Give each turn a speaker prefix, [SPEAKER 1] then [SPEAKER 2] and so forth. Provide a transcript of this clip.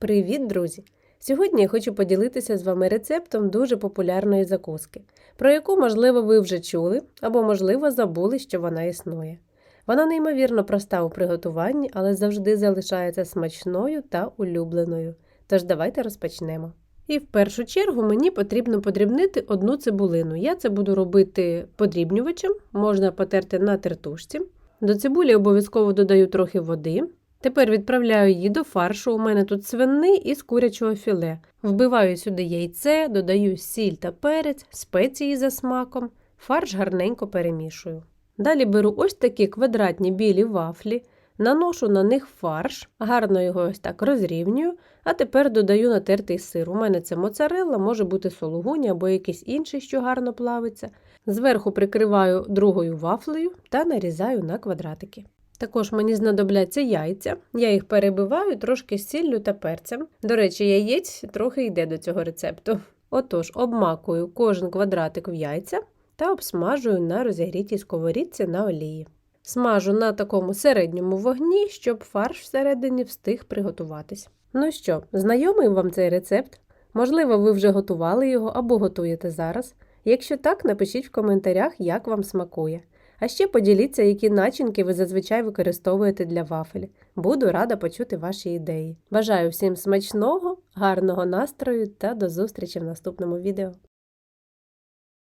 [SPEAKER 1] Привіт, друзі! Сьогодні я хочу поділитися з вами рецептом дуже популярної закуски, про яку, можливо, ви вже чули або, можливо, забули, що вона існує. Вона неймовірно проста у приготуванні, але завжди залишається смачною та улюбленою. Тож давайте розпочнемо. І в першу чергу мені потрібно подрібнити одну цибулину. Я це буду робити подрібнювачем, можна потерти на тертушці. До цибулі обов'язково додаю трохи води. Тепер відправляю її до фаршу. У мене тут свинний із курячого філе. Вбиваю сюди яйце, додаю сіль та перець, спеції за смаком, фарш гарненько перемішую. Далі беру ось такі квадратні білі вафлі, наношу на них фарш, гарно його ось так розрівнюю, а тепер додаю натертий сир. У мене це моцарелла, може бути сологуні або якийсь інший, що гарно плавиться. Зверху прикриваю другою вафлею та нарізаю на квадратики. Також мені знадобляться яйця. Я їх перебиваю трошки з сіллю та перцем. До речі, яєць трохи йде до цього рецепту. Отож, обмакую кожен квадратик в яйця та обсмажую на розігрітій сковорідці на олії. Смажу на такому середньому вогні, щоб фарш всередині встиг приготуватись. Ну що, знайомий вам цей рецепт? Можливо, ви вже готували його або готуєте зараз. Якщо так, напишіть в коментарях, як вам смакує. А ще поділіться, які начинки ви зазвичай використовуєте для вафель. Буду рада почути ваші ідеї. Бажаю всім смачного, гарного настрою та до зустрічі в наступному відео.